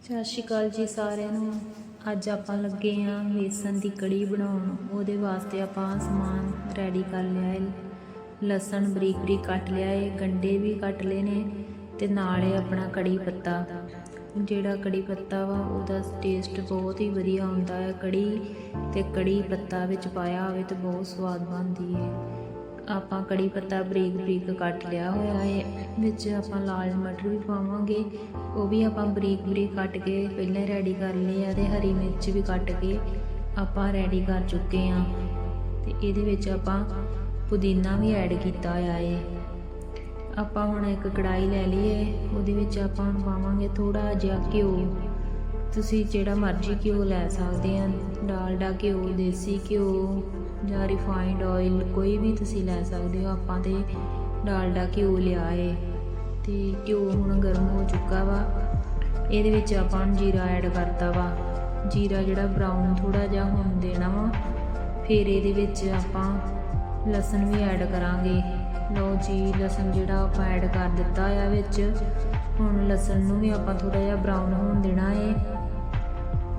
ਸਤਿ ਸ਼੍ਰੀ ਅਕਾਲ ਜੀ ਸਾਰਿਆਂ ਨੂੰ। ਅੱਜ ਆਪਾਂ ਲੱਗੇ ਆਂ ਵੇਸਣ ਦੀ ਕੜੀ ਬਣਾਉਣ। ਉਹਦੇ ਵਾਸਤੇ ਆਪਾਂ ਸਮਾਨ ਰੈਡੀ ਕਰ ਲਿਆ ਹੈ। ਲਸਣ ਬਰੀਕ ਬਰੀਕ ਕੱਟ ਲਿਆ ਹੈ। ਗੰਡੇ ਵੀ ਕੱਟ ਲਏ ਨੇ ਤੇ ਨਾਲ ਆਪਣਾ ਕੜੀ ਪੱਤਾ। ਜਿਹੜਾ ਕੜੀ ਪੱਤਾ ਵਾ, ਉਹਦਾ ਟੇਸਟ ਬਹੁਤ ਹੀ ਵਧੀਆ ਆਉਂਦਾ ਹੈ। ਕੜੀ ਤੇ ਕੜੀ ਪੱਤਾ ਵਿੱਚ ਪਾਇਆ ਹੋਵੇ ਤੇ ਬਹੁਤ ਸਵਾਦ ਬਣਦੀ ਹੈ। ਆਪਾਂ ਕੜੀ ਪੱਤਾ ਬਰੀਕ ਬਰੀਕ ਕੱਟ ਲਿਆ ਹੋਇਆ ਹੈ ਵਿੱਚ ਆਪਾਂ ਲਾਲ ਮਟਰ ਵੀ ਪਾਵਾਂਗੇ। ਉਹ ਵੀ ਆਪਾਂ ਬਰੀਕ ਬਰੀਕ ਕੱਟ ਕੇ ਪਹਿਲਾਂ ਰੈਡੀ ਕਰ ਲਏ ਆ ਤੇ ਹਰੀ ਮਿਰਚ ਵੀ ਕੱਟ ਕੇ ਆਪਾਂ ਰੈਡੀ ਕਰ ਚੁੱਕੇ ਆ। ਤੇ ਇਹਦੇ ਵਿੱਚ ਆਪਾਂ ਪੁਦੀਨਾ ਵੀ ਐਡ ਕੀਤਾ ਹੋਇਆ ਹੈ ਆਪਾਂ ਹੁਣ ਇੱਕ ਕੜਾਈ ਲੈ ਲਈਏ ਉਹਦੇ ਵਿੱਚ ਆਪਾਂ ਪਾਵਾਂਗੇ ਥੋੜਾ ਜਿਹਾ ਘਿਓ। ਤੁਸੀਂ ਜਿਹੜਾ ਮਰਜ਼ੀ ਘਿਓ ਲੈ ਸਕਦੇ ਆ ਡਾਲਡਾ ਘਿਓ, ਦੇਸੀ ਘਿਓ ਜਾਂ ਰਿਫਾਈਨਡ ਆਇਲ ਕੋਈ ਵੀ ਤੁਸੀਂ ਲੈ ਸਕਦੇ ਹੋ, ਆਪਾਂ ਤੇ ਡਾਲਡਾ ਘਿਓ ਲਿਆ ਏ ਤੇ ਘਿਓ ਹੁਣ ਗਰਮ ਹੋ ਚੁੱਕਾ ਵਾ। ਇਹਦੇ ਵਿੱਚ ਆਪਾਂ ਜੀਰਾ ਐਡ ਕਰਤਾ ਵਾ। ਜੀਰਾ ਜਿਹੜਾ ਬਰਾਊਨ ਥੋੜਾ ਜਿਹਾ ਹੋਣ ਦੇਣਾ ਵਾ। ਫਿਰ ਇਹਦੇ ਵਿੱਚ ਆਪਾਂ ਲਸਣ ਵੀ ਐਡ ਕਰਾਂਗੇ। ਲਓ ਜੀ, ਲਸਣ ਜਿਹੜਾ ਆਪਾਂ ਐਡ ਕਰ ਦਿੱਤਾ ਆ ਵਿੱਚ। ਹੁਣ ਲਸਣ ਨੂੰ ਵੀ ਆਪਾਂ ਥੋੜਾ ਜਿਹਾ ਬਰਾਊਨ ਹੋਣ ਦੇਣਾ ਏ।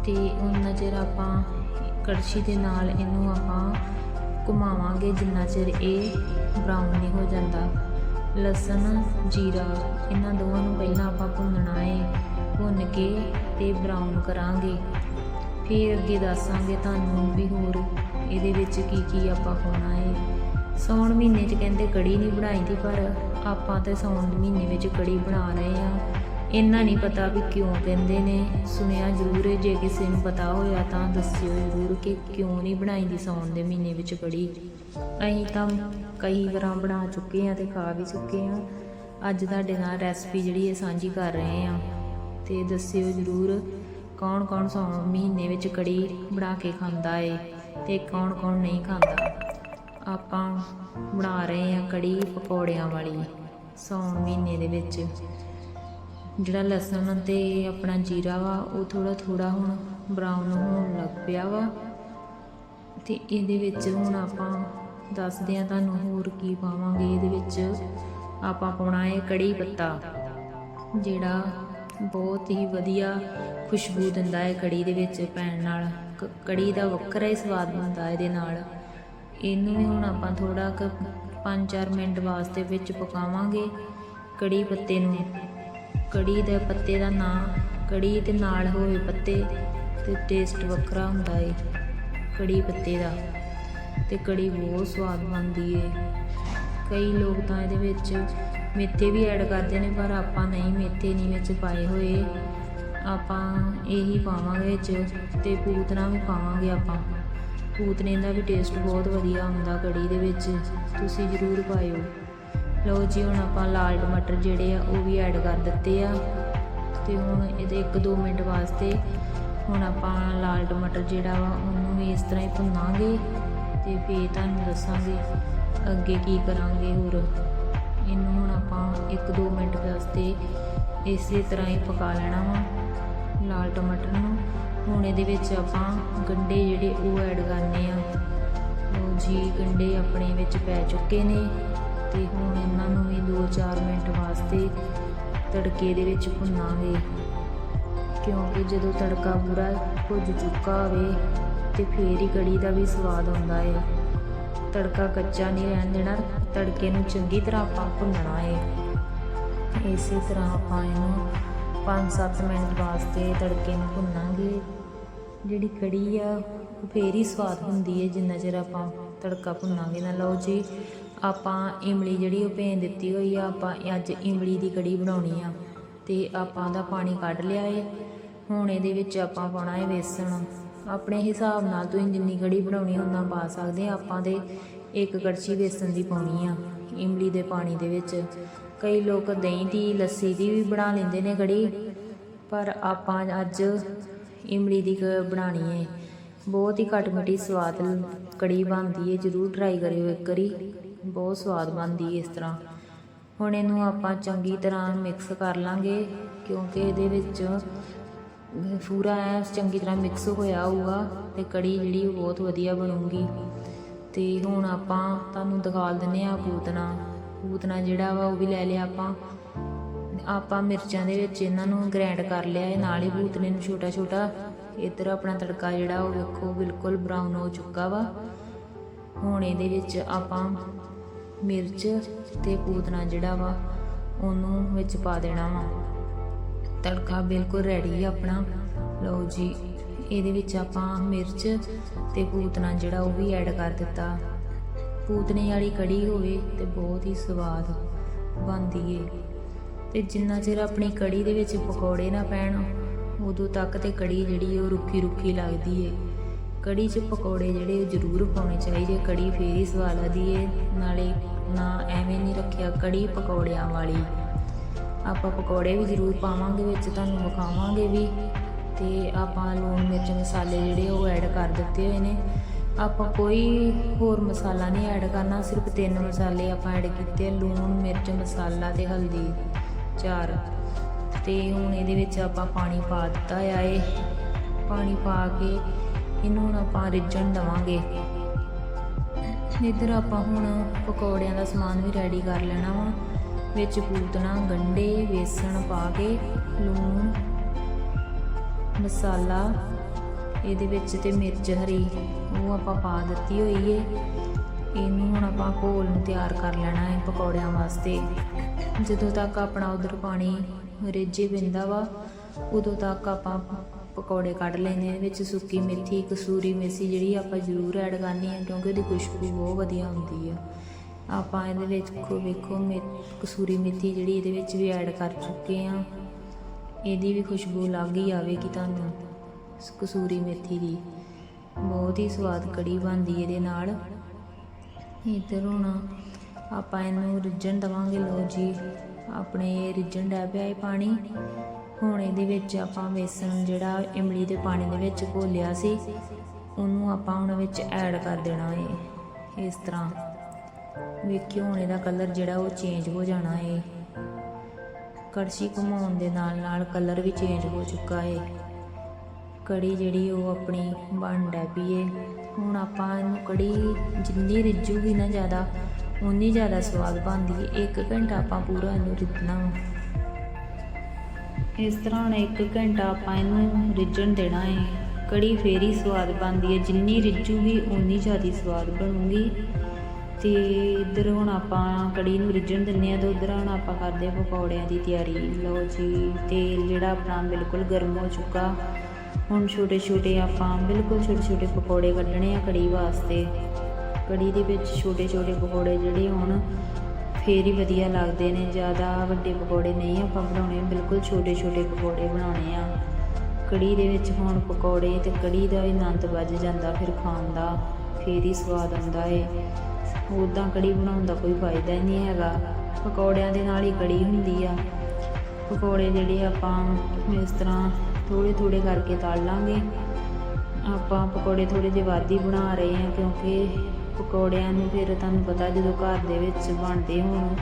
ਤੇ ਉਹਨਾਂ ਚਿਰ ਆਪਾਂ ਕੜਛੀ ਦੇ ਨਾਲ ਇਹਨੂੰ ਆਪਾਂ ਘੁਮਾਵਾਂਗੇ ਜਿੰਨਾ ਚਿਰ ਇਹ ਬਰਾਊਨ ਨਹੀਂ ਹੋ ਜਾਂਦਾ। ਲਸਣ, ਜੀਰਾ, ਇਹਨਾਂ ਦੋਵਾਂ ਨੂੰ ਪਹਿਲਾਂ ਆਪਾਂ ਭੁੰਨਣਾ ਹੈ ਭੁੰਨ ਕੇ ਤੇ ਬਰਾਊਨ ਕਰਾਂਗੇ। ਫਿਰ ਅੱਗੇ ਦੱਸਾਂਗੇ ਤੁਹਾਨੂੰ ਵੀ ਹੋਰ ਇਹਦੇ ਵਿੱਚ ਕੀ ਕੀ ਆਪਾਂ ਪਾਉਣਾ ਹੈ ਸੌਣ ਮਹੀਨੇ 'ਚ ਕਹਿੰਦੇ ਕੜੀ ਨਹੀਂ ਬਣਾਈ ਦੀ ਪਰ ਆਪਾਂ ਤੇ ਸੌਣ ਮਹੀਨੇ ਵਿੱਚ ਕੜੀ ਬਣਾ ਰਹੇ ਆ ਇੰਨਾ ਨਹੀਂ ਪਤਾ ਵੀ ਕਿਉਂ ਕਹਿੰਦੇ ਨੇ। ਸੁਣਿਆ ਜ਼ਰੂਰ ਹੈ, ਜੇ ਕਿਸੇ ਨੂੰ ਪਤਾ ਹੋਇਆ ਤਾਂ ਦੱਸਿਓ ਜ਼ਰੂਰ ਕਿ ਕਿਉਂ ਨਹੀਂ ਬਣਾਈ ਦੀ ਸੌਣ ਦੇ ਮਹੀਨੇ ਵਿੱਚ ਕੜੀ। ਅਸੀਂ ਤਾਂ ਕਈ ਵਾਰਾਂ ਬਣਾ ਚੁੱਕੇ ਆ ਤੇ ਖਾ ਵੀ ਚੁੱਕੇ ਆ ਅੱਜ ਤੁਹਾਡੇ ਨਾਲ ਰੈਸਪੀ ਜਿਹੜੀ ਹੈ ਸਾਂਝੀ ਕਰ ਰਹੇ ਆ ਤੇ ਦੱਸਿਓ ਜ਼ਰੂਰ ਕੌਣ ਕੌਣ ਸੌਣ ਮਹੀਨੇ ਵਿੱਚ ਕੜੀ ਬਣਾ ਕੇ ਖਾਂਦਾ ਏ ਤੇ ਕੌਣ ਕੌਣ ਨਹੀਂ ਖਾਂਦਾ। ਆਪਾਂ ਬਣਾ ਰਹੇ ਆ ਕੜੀ ਪਕੌੜਿਆਂ ਵਾਲੀ ਸੌਣ ਮਹੀਨੇ ਦੇ ਵਿੱਚ। ਜਿਹੜਾ ਲਸਣ ਤੇ ਆਪਣਾ ਜੀਰਾ ਵਾ, ਉਹ ਥੋੜਾ ਥੋੜਾ ਹੁਣ ਬਰਾਊਨ ਹੋਣ ਲੱਗ ਪਿਆ ਵਾ। ਤੇ ਇਹਦੇ ਵਿੱਚ ਹੁਣ ਆਪਾਂ ਦੱਸਦੇ ਆ ਤੁਹਾਨੂੰ ਹੋਰ ਕੀ ਪਾਵਾਂਗੇ। ਇਹਦੇ ਵਿੱਚ ਆਪਾਂ ਪਾਉਣਾ ਹੈ ਕੜੀ ਪੱਤਾ, ਜਿਹੜਾ ਬਹੁਤ ਹੀ ਵਧੀਆ ਖੁਸ਼ਬੂ ਦਿੰਦਾ ਹੈ ਕੜੀ ਦੇ ਵਿੱਚ ਪੈਣ ਨਾਲ। ਕ- ਕੜੀ ਦਾ ਵੱਖਰਾ ਹੀ ਸਵਾਦ ਬਣਦਾ ਇਹਦੇ ਨਾਲ। ਇਹਨੂੰ ਵੀ ਹੁਣ ਆਪਾਂ ਥੋੜਾ ਕੁ 5-4 ਮਿੰਟ ਵਾਸਤੇ ਵਿੱਚ ਪਕਾਵਾਂਗੇ ਕੜੀ ਪੱਤੇ ਨੂੰ। ਕੜੀ ਦੇ ਪੱਤੇ ਦਾ ਨਾਂ, ਕੜੀ ਤੇ ਨਾਲ ਹੋਵੇ ਪੱਤੇ ਤੇ ਟੇਸਟ ਵੱਖਰਾ ਹੁੰਦਾ ਏ, ਕੜੀ ਪੱਤੇ ਦਾ। ਤੇ ਕੜੀ ਬਹੁਤ ਸਵਾਦ ਬਣਦੀ ਏ। ਕਈ ਲੋਕ ਤਾਂ ਇਹਦੇ ਵਿੱਚ ਮੇਥੇ ਵੀ ਐਡ ਕਰਦੇ ਨੇ, ਪਰ ਆਪਾਂ ਨਹੀਂ, ਮੇਥੇ ਨਹੀਂ ਵਿੱਚ ਪਾਏ ਹੋਏ। ਆਪਾਂ ਇਹੀ ਪਾਵਾਂਗੇ ਵਿੱਚ ਤੇ ਪੂਤਨਾ ਵੀ ਪਾਵਾਂਗੇ ਆਪਾਂ। ਪੂਤਨੇ ਦਾ ਵੀ ਟੇਸਟ ਬਹੁਤ ਵਧੀਆ ਹੁੰਦਾ ਕੜੀ ਦੇ ਵਿੱਚ। ਤੁਸੀਂ ਜ਼ਰੂਰ ਪਾਇਓ। ਲਓ ਜੀ, ਹੁਣ ਆਪਾਂ ਲਾਲ ਟਮਾਟਰ ਜਿਹੜੇ ਆ, ਉਹ ਵੀ ਐਡ ਕਰ ਦਿੱਤੇ ਆ। ਤੇ ਹੁਣ ਇਹਦੇ 1-2 ਮਿੰਟ ਵਾਸਤੇ ਹੁਣ ਆਪਾਂ ਲਾਲ ਟਮਾਟਰ ਜਿਹੜਾ ਵਾ, ਉਹਨੂੰ ਵੀ ਇਸ ਤਰ੍ਹਾਂ ਹੀ ਭੁੰਨਾਂਗੇ ਤੇ ਫੇਰ ਤੁਹਾਨੂੰ ਦੱਸਾਂਗੇ ਅੱਗੇ ਕੀ ਕਰਾਂਗੇ ਹੋਰ। ਇਹਨੂੰ ਹੁਣ ਆਪਾਂ 1-2 ਮਿੰਟ ਵਾਸਤੇ ਇਸੇ ਤਰ੍ਹਾਂ ਹੀ ਪਕਾ ਲੈਣਾ ਵਾ ਲਾਲ ਟਮਾਟਰ ਨੂੰ। ਹੁਣ ਇਹਦੇ ਵਿੱਚ ਆਪਾਂ ਗੰਡੇ ਜਿਹੜੇ ਉਹ ਐਡ ਕਰਨੇ ਆ। ਲਓ ਜੀ, ਗੰਡੇ ਆਪਣੇ ਵਿੱਚ ਪੈ ਚੁੱਕੇ ਨੇ। ਤੇ ਹੁਣ ਇਹਨਾਂ ਨੂੰ ਵੀ 2-4 ਮਿੰਟ ਵਾਸਤੇ ਤੜਕੇ ਦੇ ਵਿੱਚ ਭੁੰਨਾਂਗੇ। ਕਿਉਂਕਿ ਜਦੋਂ ਤੜਕਾ ਪੂਰਾ ਭੁੱਜ ਚੁੱਕਾ ਹੋਵੇ ਤੇ ਫੇਰ ਹੀ ਕੜੀ ਦਾ ਵੀ ਸਵਾਦ ਆਉਂਦਾ ਹੈ ਤੜਕਾ ਕੱਚਾ ਨਹੀਂ ਰਹਿਣ ਦੇਣਾ, ਤੜਕੇ ਨੂੰ ਚੰਗੀ ਤਰ੍ਹਾਂ ਆਪਾਂ ਭੁੰਨਣਾ ਹੈ ਇਸੇ ਤਰ੍ਹਾਂ ਆਪਾਂ ਇਹਨੂੰ 5-7 ਮਿੰਟ ਵਾਸਤੇ ਤੜਕੇ ਨੂੰ ਭੁੰਨਾਂਗੇ। ਜਿਹੜੀ ਕੜੀ ਆ, ਉਹ ਫੇਰ ਹੀ ਸਵਾਦ ਹੁੰਦੀ ਹੈ ਜਿੰਨਾ ਚਿਰ ਆਪਾਂ ਤੜਕਾ ਭੁੰਨਾਂਗੇ ਨਾ। ਲਓ ਜੀ ਆਪਾਂ ਇਮਲੀ ਜਿਹੜੀ ਉਹ ਭੇਂ ਦਿੱਤੀ ਹੋਈ ਆ, ਆਪਾਂ ਅੱਜ ਇਮਲੀ ਦੀ ਕੜੀ ਬਣਾਉਣੀ ਆ। ਤੇ ਆਪਾਂ ਦਾ ਪਾਣੀ ਕੱਢ ਲਿਆ ਏ। ਹੁਣ ਇਹਦੇ ਵਿੱਚ ਆਪਾਂ ਪਾਉਣਾ ਹੈ ਵੇਸਣ। ਆਪਣੇ ਹਿਸਾਬ ਨਾਲ ਤੁਸੀਂ ਜਿੰਨੀ ਕੜੀ ਬਣਾਉਣੀ ਉਨਾ ਪਾ ਸਕਦੇ ਆ। ਆਪਾਂ ਦੇ ਇੱਕ ਕੜਛੀ ਵੇਸਣ ਦੀ ਪਾਉਣੀ ਆ ਇਮਲੀ ਦੇ ਪਾਣੀ ਦੇ ਵਿੱਚ। ਕਈ ਲੋਕ ਦਹੀਂ ਦੀ, ਲੱਸੀ ਦੀ ਵੀ ਬਣਾ ਲੈਂਦੇ ਨੇ ਕੜੀ। ਪਰ ਆਪਾਂ ਅੱਜ ਇਮਲੀ ਦੀ ਕ- ਬਣਾਣੀ ਹੈ ਬਹੁਤ ਹੀ ਘੱਟ ਮਿੱਠੀ ਸਵਾਦ ਕੜੀ ਬਣਦੀ ਹੈ ਜਰੂਰ ਟਰਾਈ ਕਰਿਓ ਇੱਕ ਵਾਰੀ। ਬਹੁਤ ਸਵਾਦ ਬਣਦੀ ਇਸ ਤਰ੍ਹਾਂ। ਹੁਣ ਇਹਨੂੰ ਆਪਾਂ ਚੰਗੀ ਤਰ੍ਹਾਂ ਮਿਕਸ ਕਰ ਲਾਂਗੇ, ਕਿਉਂਕਿ ਇਹਦੇ ਵਿੱਚ ਪੂਰਾ ਐ ਚੰਗੀ ਤਰ੍ਹਾਂ ਮਿਕਸ ਹੋਇਆ ਹੋਊਗਾ ਤੇ ਕੜੀ ਜਿਹੜੀ ਉਹ ਬਹੁਤ ਵਧੀਆ ਬਣੂਗੀ। ਤੇ ਹੁਣ ਆਪਾਂ ਤੁਹਾਨੂੰ ਦਿਖਾ ਦਿੰਨੇ ਆ ਪੂਤਨਾ। ਪੂਤਨਾ ਜਿਹੜਾ ਵਾ ਉਹ ਵੀ ਲੈ ਲਿਆ ਆਪਾਂ। ਆਪਾਂ ਮਿਰਚਾਂ ਦੇ ਵਿੱਚ ਇਹਨਾਂ ਨੂੰ ਗ੍ਰਾਈਂਡ ਕਰ ਲਿਆ। ਹੈ ਨਾਲ ਹੀ ਪੂਤਨੇ ਨੂੰ ਛੋਟਾ ਛੋਟਾ ਇੱਧਰ ਆਪਣਾ ਤੜਕਾ ਜਿਹੜਾ ਉਹ ਵੇਖੋ ਬਿਲਕੁਲ ਬਰਾਊਨ ਹੋ ਚੁੱਕਾ ਵਾ। ਹੁਣ ਇਹਦੇ ਵਿੱਚ ਆਪਾਂ ਮਿਰਚ ਤੇ ਪੂਤਨਾ ਜਿਹੜਾ ਵਾ, ਉਹਨੂੰ ਵਿੱਚ ਪਾ ਦੇਣਾ ਵਾ। ਤੜਕਾ ਬਿਲਕੁਲ ਰੈਡੀ ਆ ਆਪਣਾ। ਲਓ ਜੀ, ਇਹਦੇ ਵਿੱਚ ਆਪਾਂ ਮਿਰਚ ਤੇ ਪੂਤਨਾ ਜਿਹੜਾ ਉਹ ਵੀ ਐਡ ਕਰ ਦਿੱਤਾ। ਪੂਤਨੇ ਵਾਲੀ ਕੜੀ ਹੋਵੇ ਤੇ ਬਹੁਤ ਹੀ ਸਵਾਦ ਬਣਦੀ ਏ। ਤੇ ਜਿੰਨਾ ਚਿਰ ਆਪਣੀ ਕੜੀ ਦੇ ਵਿੱਚ ਪਕੌੜੇ ਨਾ ਪੈਣ, ਉਦੋਂ ਤੱਕ ਤੇ ਕੜੀ ਜਿਹੜੀ ਉਹ ਰੁੱਖੀ ਰੁੱਖੀ ਲੱਗਦੀ ਏ। ਕੜੀ 'ਚ ਪਕੌੜੇ ਜਿਹੜੇ ਜ਼ਰੂਰ ਪਾਉਣੇ ਚਾਹੀਦੇ, ਕੜੀ ਫੇਰ ਹੀ ਸਵਾਦ ਲੱਗਦੀ ਏ, ਨਾਲੇ ਨਾ ਐਵੇਂ ਨਹੀਂ ਰੱਖਿਆ ਕੜੀ ਪਕੌੜਿਆਂ ਵਾਲੀ। ਆਪਾਂ ਪਕੌੜੇ ਵੀ ਜ਼ਰੂਰ ਪਾਵਾਂਗੇ, ਵਿੱਚ ਤੁਹਾਨੂੰ ਵਿਖਾਵਾਂਗੇ ਵੀ, ਤੇ ਆਪਾਂ ਲੂਣ ਮਿਰਚ ਮਸਾਲੇ ਜਿਹੜੇ ਉਹ ਐਡ ਕਰ ਦਿੱਤੇ ਹੋਏ ਨੇ। ਆਪਾਂ ਕੋਈ ਹੋਰ ਮਸਾਲਾ ਨਹੀਂ ਐਡ ਕਰਨਾ, ਸਿਰਫ ਤਿੰਨ ਮਸਾਲੇ ਆਪਾਂ ਐਡ ਕੀਤੇ ਲੂਣ, ਮਿਰਚ, ਮਸਾਲਾ ਤੇ ਹਲਦੀ, ਚਾਰ। ਤੇ ਹੁਣ ਇਹਦੇ ਵਿੱਚ ਆਪਾਂ ਪਾਣੀ ਪਾ ਦਿੱਤਾ ਆ ਇਹ। ਪਾਣੀ ਪਾ ਕੇ ਇਹਨੂੰ ਹੁਣ ਆਪਾਂ ਰਿੱਝਣ ਦਵਾਂਗੇ। ਇੱਧਰ ਆਪਾਂ ਹੁਣ ਪਕੌੜਿਆਂ ਦਾ ਸਮਾਨ ਵੀ ਰੈਡੀ ਕਰ ਲੈਣਾ ਵਾ। ਵਿੱਚ ਪੂਤਨਾ ਗੰਢੇ ਵੇਸਣ ਪਾ ਕੇ, ਲੂਣ, ਮਸਾਲਾ, ਇਹਦੇ ਵਿੱਚ ਤੇ ਮਿਰਚ ਹਰੀ, ਉਹ ਆਪਾਂ ਪਾ ਦਿੱਤੀ ਹੋਈ ਏ। ਇਹਨੂੰ ਹੁਣ ਆਪਾਂ ਘੋਲ ਨੂੰ ਤਿਆਰ ਕਰ ਲੈਣਾ ਹੈ ਪਕੌੜਿਆਂ ਵਾਸਤੇ। ਜਦੋਂ ਤੱਕ ਆਪਣਾ ਉਧਰ ਪਾਣੀ ਰਿੱਝੇ ਪੈਂਦਾ ਵਾ, ਉਦੋਂ ਤੱਕ ਆਪਾਂ ਪਕੌੜੇ ਕੱਢ ਲੈਣੇ ਇਹਦੇ ਵਿੱਚ ਸੁੱਕੀ ਮੇਥੀ ਕਸੂਰੀ ਮੇਥੀ ਜਿਹੜੀ ਆਪਾਂ ਜ਼ਰੂਰ ਐਡ ਕਰਨੀ ਹੈ, ਕਿਉਂਕਿ ਉਹਦੀ ਖੁਸ਼ਬੂ ਬਹੁਤ ਵਧੀਆ ਹੁੰਦੀ ਆ। ਆਪਾਂ ਇਹਦੇ ਵਿੱਚ ਖੋ, ਵੇਖੋ ਮੇ ਕਸੂਰੀ ਮੇਥੀ ਜਿਹੜੀ ਇਹਦੇ ਵਿੱਚ ਵੀ ਐਡ ਕਰ ਚੁੱਕੇ ਆ ਇਹਦੀ ਵੀ ਖੁਸ਼ਬੂ ਲੱਗ ਹੀ ਆਵੇਗੀ ਤੁਹਾਨੂੰ ਕਸੂਰੀ ਮੇਥੀ ਦੀ। ਬਹੁਤ ਹੀ ਸਵਾਦ ਕੜੀ ਬਣਦੀ ਇਹਦੇ ਨਾਲ। ਇੱਧਰ ਹੁਣ ਆਪਾਂ ਇਹਨੂੰ ਰਿੱਝਣ ਦਵਾਂਗੇ ਲੋ ਜੀ, ਆਪਣੇ ਰਿੱਝਣ ਡੈ ਪਿਆ ਇਹ ਪਾਣੀ। ਹੁਣ ਇਹਦੇ ਵਿੱਚ ਆਪਾਂ ਵੇਸਣ ਜਿਹੜਾ ਇਮਲੀ ਦੇ ਪਾਣੀ ਦੇ ਵਿੱਚ ਘੋਲਿਆ ਸੀ, ਉਹਨੂੰ ਆਪਾਂ ਹੁਣ ਵਿੱਚ ਐਡ ਕਰ ਦੇਣਾ ਏ। ਇਸ ਤਰ੍ਹਾਂ। ਵੇਖਿਓ ਹੁਣ ਇਹਦਾ ਕਲਰ ਜਿਹੜਾ ਉਹ ਚੇਂਜ ਹੋ ਜਾਣਾ ਏ। ਕੜਛੀ ਘੁਮਾਉਣ ਦੇ ਨਾਲ ਨਾਲ ਕਲਰ ਵੀ ਚੇਂਜ ਹੋ ਚੁੱਕਾ ਹੈ ਕੜੀ ਜਿਹੜੀ ਉਹ ਆਪਣੀ ਬਣ ਡੈ ਪਈ ਏ। ਹੁਣ ਆਪਾਂ ਇਹਨੂੰ ਕੜੀ ਜਿੰਨੀ ਰਿੱਝੂਗੀ ਨਾ ਜ਼ਿਆਦਾ ਉਨੀ ਜ਼ਿਆਦਾ ਸਵਾਦ ਬਣਦੀ ਏ। ਇੱਕ ਘੰਟਾ ਆਪਾਂ ਪੂਰਾ ਇਹਨੂੰ ਰਿੱਝਣਾ ਵਾ। ਇਸ ਤਰ੍ਹਾਂ ਹੁਣ ਇੱਕ ਘੰਟਾ ਆਪਾਂ ਇਹਨੂੰ ਰਿੱਝਣ ਦੇਣਾ ਏ। ਕੜੀ ਫੇਰ ਹੀ ਸਵਾਦ ਬਣਦੀ ਹੈ ਜਿੰਨੀ ਰਿੱਝੂਗੀ ਉਨੀ ਜ਼ਿਆਦਾ ਸਵਾਦ ਬਣੂਗੀ। ਤੇ ਇੱਧਰ ਹੁਣ ਆਪਾਂ ਕੜੀ ਨੂੰ ਰਿੱਝਣ ਦਿੰਨੇ ਆ ਤੇ ਉਧਰ ਹੁਣ ਆਪਾਂ ਕਰਦੇ ਆ ਪਕੌੜਿਆਂ ਦੀ ਤਿਆਰੀ। ਲਓ ਜੀ, ਤੇਲ ਜਿਹੜਾ ਆਪਣਾ ਬਿਲਕੁਲ ਗਰਮ ਹੋ ਚੁੱਕਾ। ਹੁਣ ਛੋਟੇ ਛੋਟੇ ਆਪਾਂ ਬਿਲਕੁਲ ਛੋਟੇ ਛੋਟੇ ਪਕੌੜੇ ਕੱਢਣੇ ਆ ਕੜੀ ਵਾਸਤੇ। ਕੜੀ ਦੇ ਵਿੱਚ ਛੋਟੇ ਛੋਟੇ ਪਕੌੜੇ ਜਿਹੜੇ ਹੋਣ ਫਿਰ ਹੀ ਵਧੀਆ ਲੱਗਦੇ ਨੇ, ਜ਼ਿਆਦਾ ਵੱਡੇ ਪਕੌੜੇ ਨਹੀਂ ਆਪਾਂ ਬਣਾਉਣੇ, ਬਿਲਕੁਲ ਛੋਟੇ ਛੋਟੇ ਪਕੌੜੇ ਬਣਾਉਣੇ ਆ। ਕੜੀ ਦੇ ਵਿੱਚ ਹੁਣ ਪਕੌੜੇ ਤੇ ਕੜੀ ਦਾ ਵੀ ਆਨੰਦ ਵੱਜ ਜਾਂਦਾ, ਫਿਰ ਖਾਣ ਦਾ ਫਿਰ ਹੀ ਸਵਾਦ ਆਉਂਦਾ ਏ। ਉੱਦਾਂ ਕੜੀ ਬਣਾਉਣ ਦਾ ਕੋਈ ਫਾਇਦਾ ਹੀ ਨਹੀਂ ਹੈਗਾ। ਪਕੌੜਿਆਂ ਦੇ ਨਾਲ ਹੀ ਕੜੀ ਹੁੰਦੀ ਆ। ਪਕੌੜੇ ਜਿਹੜੇ ਆਪਾਂ ਇਸ ਤਰ੍ਹਾਂ ਥੋੜੇ ਥੋੜੇ ਕਰਕੇ ਤਲ ਲਾਂਗੇ। ਆਪਾਂ ਪਕੌੜੇ ਥੋੜੇ ਜਿਹੇ ਵੱਧ ਹੀ ਬਣਾ ਰਹੇ ਹਾਂ ਕਿਉਂਕਿ ਪਕੌੜਿਆਂ ਨੂੰ ਫਿਰ ਤੁਹਾਨੂੰ ਪਤਾ ਜਦੋਂ ਘਰ ਦੇ ਵਿੱਚ ਬਣਦੇ ਹੋਣ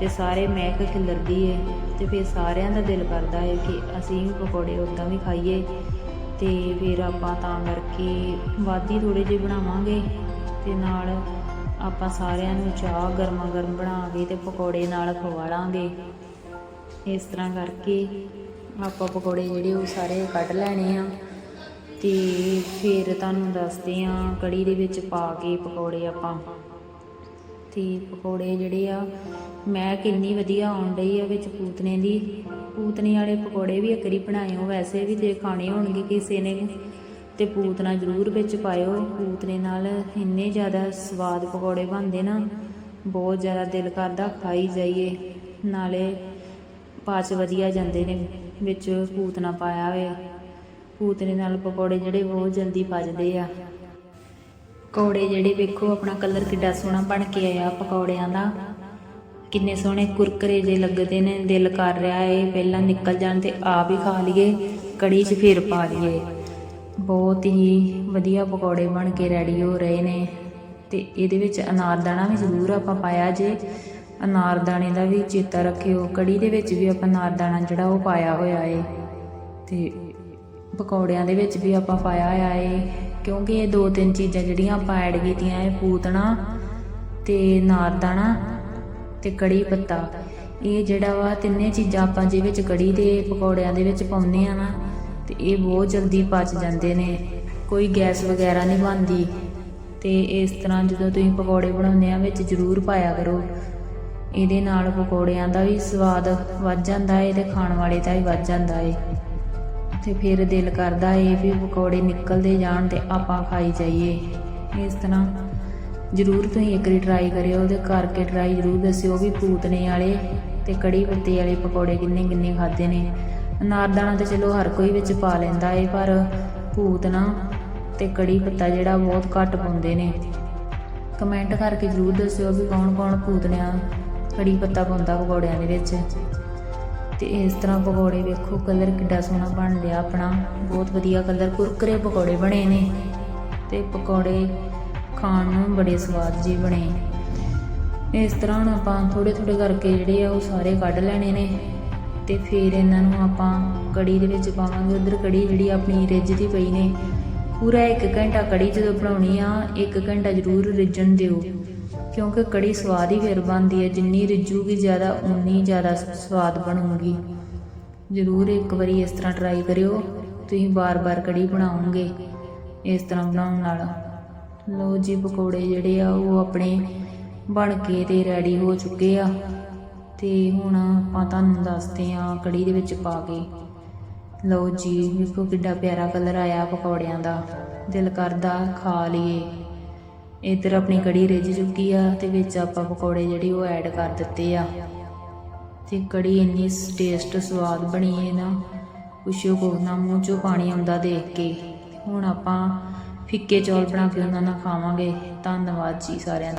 ਤੇ ਸਾਰੇ ਮਹਿਕ ਖਿਲਰਦੀ ਏ ਤੇ ਫਿਰ ਸਾਰਿਆਂ ਦਾ ਦਿਲ ਕਰਦਾ ਹੈ ਕਿ ਅਸੀਂ ਵੀ ਪਕੌੜੇ ਉਦਾਂ ਵੀ ਖਾਈਏ ਤੇ ਫਿਰ ਆਪਾਂ ਤਾਂ ਕਰਕੇ ਵੱਧ ਹੀ ਥੋੜੇ ਜਿਹੇ ਬਣਾਵਾਂਗੇ ਤੇ ਨਾਲ ਆਪਾਂ ਸਾਰਿਆਂ ਨੂੰ ਚਾਹ ਗਰਮਾ ਗਰਮ ਬਣਾ ਕੇ ਤੇ ਪਕੌੜੇ ਨਾਲ ਖਵਾ ਲਾਂਗੇ ਇਸ ਤਰ੍ਹਾਂ ਕਰਕੇ ਆਪਾਂ ਪਕੌੜੇ ਜਿਹੜੇ ਉਹ ਸਾਰੇ ਕੱਢ ਲੈਣੇ ਆ। ਤੇ ਫਿਰ ਤੁਹਾਨੂੰ ਦੱਸਦੇ ਆ ਕੜੀ ਦੇ ਵਿੱਚ ਪਾ ਕੇ ਪਕੌੜੇ ਆਪਾਂ। ਤੇ ਪਕੌੜੇ ਜਿਹੜੇ ਆ, ਮੈਂ ਕਿੰਨੀ ਵਧੀਆ ਆਉਣ ਡਈ ਆ ਵਿੱਚ ਪੂਤਨੇ ਦੀ। ਪੂਤਨੇ ਵਾਲੇ ਪਕੌੜੇ ਵੀ ਇੱਕ ਬਣਾਏ ਹੋ ਵੈਸੇ ਵੀ ਜੇ ਖਾਣੇ ਹੋਣਗੇ ਕਿਸੇ ਨੇ ਤੇ ਪੂਤਨਾ ਜ਼ਰੂਰ ਵਿੱਚ ਪਾਇਓ। ਪੂਤਨੇ ਨਾਲ ਇੰਨੇ ਜ਼ਿਆਦਾ ਸਵਾਦ ਪਕੌੜੇ ਬਣਦੇ ਨਾ, ਬਹੁਤ ਜ਼ਿਆਦਾ ਦਿਲ ਕਰਦਾ ਖਾਈ ਜਾਈਏ। ਨਾਲੇ ਪਾਚ ਵਧੀਆ ਜਾਂਦੇ ਨੇ ਵਿੱਚ ਪੂਤਨਾ ਪਾਇਆ ਹੋਇਆ। ਪੂਤਨੇ ਨਾਲ ਪਕੌੜੇ ਜਿਹੜੇ ਬਹੁਤ ਜਲਦੀ ਪਚਦੇ ਆ। ਪਕੌੜੇ ਜਿਹੜੇ ਵੇਖੋ, ਆਪਣਾ ਕਲਰ ਕਿੱਡਾ ਸੋਹਣਾ ਬਣ ਕੇ ਆਇਆ ਪਕੌੜਿਆਂ ਦਾ। ਕਿੰਨੇ ਸੋਹਣੇ ਕੁਰਕਰੇ ਜੇ ਲੱਗਦੇ ਨੇ, ਦਿਲ ਕਰ ਰਿਹਾ ਏ, ਪਹਿਲਾਂ ਨਿਕਲ ਜਾਣ ਤੇ ਆਪ ਹੀ ਖਾ ਲਈਏ, ਕੜੀ 'ਚ ਫੇਰ ਪਾ ਲਈਏ। ਬਹੁਤ ਹੀ ਵਧੀਆ ਪਕੌੜੇ ਬਣ ਕੇ ਰੈਡੀ ਹੋ ਰਹੇ ਨੇ। ਤੇ ਇਹਦੇ ਵਿੱਚ ਅਨਾਰਦਾਣਾ ਵੀ ਜ਼ਰੂਰ ਆਪਾਂ ਪਾਇਆ ਜੇ। ਅਨਾਰਦਾਣੇ ਦਾ ਵੀ ਚੇਤਾ ਰੱਖਿਓ, ਕੜੀ ਦੇ ਵਿੱਚ ਵੀ ਆਪਾਂ ਅਨਾਰਦਾਣਾ ਜਿਹੜਾ ਉਹ ਪਾਇਆ ਹੋਇਆ ਏ। ਤੇ ਪਕੌੜਿਆਂ ਦੇ ਵਿੱਚ ਵੀ ਆਪਾਂ ਪਾਇਆ ਹੋਇਆ ਏ, ਕਿਉਂਕਿ ਇਹ ਦੋ ਤਿੰਨ ਚੀਜ਼ਾਂ ਜਿਹੜੀਆਂ ਆਪਾਂ ਐਡ ਕੀਤੀਆਂ ਏ, ਪੂਤਣਾ ਤੇ ਨਾਰਦਾਣਾ ਤੇ ਕੜੀ ਪੱਤਾ। ਇਹ ਜਿਹੜਾ ਵਾ ਤਿੰਨੇ ਚੀਜ਼ਾਂ ਆਪਾਂ ਜੇ ਵਿੱਚ ਕੜੀ ਦੇ ਪਕੌੜਿਆਂ ਦੇ ਵਿੱਚ ਪਾਉਂਦੇ ਆ ਨਾ, ਤੇ ਇਹ ਬਹੁਤ ਜਲਦੀ ਪਚ ਜਾਂਦੇ ਨੇ, ਕੋਈ ਗੈਸ ਵਗੈਰਾ ਨਹੀਂ ਬਣਦੀ। ਤੇ ਇਸ ਤਰ੍ਹਾਂ ਜਦੋਂ ਤੁਸੀਂ ਪਕੌੜੇ ਬਣਾਉਂਦੇ ਆ, ਵਿੱਚ ਜ਼ਰੂਰ ਪਾਇਆ ਕਰੋ। ਇਹਦੇ ਨਾਲ ਪਕੌੜਿਆਂ ਦਾ ਵੀ ਸਵਾਦ ਵੱਧ ਜਾਂਦਾ ਏ ਤੇ ਖਾਣ ਵਾਲੇ ਦਾ ਵੀ ਵੱਧ ਜਾਂਦਾ ਏ। ਤੇ ਫਿਰ ਦਿਲ ਕਰਦਾ ਏ ਵੀ ਪਕੌੜੇ ਨਿਕਲਦੇ ਜਾਣ ਤੇ ਆਪਾਂ ਖਾਈ ਜਾਈਏ। ਇਸ ਤਰ੍ਹਾਂ ਜ਼ਰੂਰ ਤੁਸੀਂ ਇੱਕ ਵਾਰੀ ਟਰਾਈ ਕਰਿਓ ਤੇ ਕਰਕੇ ਟਰਾਈ ਜ਼ਰੂਰ ਦੱਸਿਓ ਵੀ ਪੂਤਨੇ ਵਾਲੇ ਤੇ ਕੜੀ ਪੱਤੇ ਵਾਲੇ ਪਕੌੜੇ ਕਿੰਨੇ ਕਿੰਨੇ ਖਾਦੇ ਨੇ। ਅਨਾਰਦਾਣਾ ਤੇ ਚਲੋ ਹਰ ਕੋਈ ਵਿੱਚ ਪਾ ਲੈਂਦਾ ਏ, ਪਰ ਪੂਤਨਾ ਤੇ ਕੜੀ ਪੱਤਾ ਜਿਹੜਾ ਬਹੁਤ ਘੱਟ ਪਾਉਂਦੇ ਨੇ। ਕਮੈਂਟ ਕਰਕੇ ਜ਼ਰੂਰ ਦੱਸਿਓ ਵੀ ਕੌਣ ਕੌਣ ਪੂਤਨਿਆ ਕੜੀ ਪੱਤਾ ਪਾਉਂਦਾ ਪਕੌੜਿਆਂ ਦੇ ਵਿੱਚ। ਤੇ ਇਸ ਤਰ੍ਹਾਂ ਪਕੌੜੇ ਵੇਖੋ, ਕਲਰ ਕਿੱਡਾ ਸੋਹਣਾ ਬਣ ਲਿਆ ਆਪਣਾ। ਬਹੁਤ ਵਧੀਆ ਕਲਰ, ਕੁਰਕਰੇ ਪਕੌੜੇ ਬਣੇ ਨੇ। ਤੇ ਪਕੌੜੇ ਖਾਣ ਨੂੰ ਬੜੇ ਸਵਾਦ ਜੀ ਬਣੇ। ਇਸ ਤਰ੍ਹਾਂ ਹੁਣ ਆਪਾਂ ਥੋੜੇ ਥੋੜੇ ਕਰਕੇ ਜਿਹੜੇ ਆ, ਉਹ ਸਾਰੇ ਕੱਢ ਲੈਣੇ ਨੇ। ਤੇ ਫਿਰ ਇਹਨਾਂ ਨੂੰ ਆਪਾਂ ਕੜੀ ਦੇ ਵਿੱਚ ਪਾਵਾਂਗੇ। ਉਧਰ ਕੜੀ ਜਿਹੜੀ ਆਪਣੀ ਰਿੱਝਦੀ ਪਈ ਨੇ। ਪੂਰਾ 1 ਘੰਟਾ ਕੜੀ ਜਦੋਂ ਬਣਾਉਣੀ ਆ 1 ਘੰਟਾ ਜ਼ਰੂਰ ਰਿੱਝਣ ਦਿਓ। ਕਿਉਂਕਿ ਕੜੀ ਸਵਾਦ ਹੀ ਫਿਰ ਬਣਦੀ ਹੈ, ਜਿੰਨੀ ਰਿੱਝੂਗੀ ਜ਼ਿਆਦਾ ਉਨੀ ਜ਼ਿਆਦਾ ਸਵਾਦ ਬਣੂਗੀ। ਜ਼ਰੂਰ ਇੱਕ ਵਾਰੀ ਇਸ ਤਰ੍ਹਾਂ ਟਰਾਈ ਕਰਿਓ, ਤੁਸੀਂ ਬਾਰ-ਬਾਰ ਕੜੀ ਬਣਾਉਂਗੇ ਇਸ ਤਰ੍ਹਾਂ ਬਣਾਉਣ ਨਾਲ। ਲੋ ਜੀ, ਪਕੌੜੇ ਜਿਹੜੇ ਆ, ਉਹ ਆਪਣੇ ਬਣ ਕੇ ਤੇ ਰੈਡੀ ਹੋ ਚੁੱਕੇ ਆ। ਤੇ ਹੁਣ ਆਪਾਂ ਤੁਹਾਨੂੰ ਦੱਸਦੇ ਆ ਕੜੀ ਦੇ ਵਿੱਚ ਪਾ ਕੇ। ਲਓ ਜੀ, ਵੇਖੋ ਕਿੱਡਾ ਪਿਆਰਾ ਕਲਰ ਆਇਆ ਪਕੌੜਿਆਂ ਦਾ। ਦਿਲ ਕਰਦਾ ਖਾ ਲਈਏ। ਇੱਧਰ ਆਪਣੀ ਕੜੀ ਰਿੱਝ ਚੁੱਕੀ ਆ ਤੇ ਵਿੱਚ ਆਪਾਂ ਪਕੌੜੇ ਜਿਹੜੀ ਉਹ ਐਡ ਕਰ ਦਿੱਤੇ ਆ। ਤੇ ਕੜੀ ਇੰਨੀ ਟੇਸਟ ਸਵਾਦ ਬਣੀ ਹੈ ਨਾ ਪੁੱਛੋ ਕੋ ਨਾ ਮੂੰਹ ਚੋਂ ਪਾਣੀ ਆਉਂਦਾ ਦੇਖ ਕੇ। ਹੁਣ ਆਪਾਂ ਫਿੱਕੇ ਚੌਲ ਬਣਾ ਕੇ ਉਹਨਾਂ ਨਾਲ ਖਾਵਾਂਗੇ। ਧੰਨਵਾਦ ਜੀ ਸਾਰਿਆਂ ਦਾ।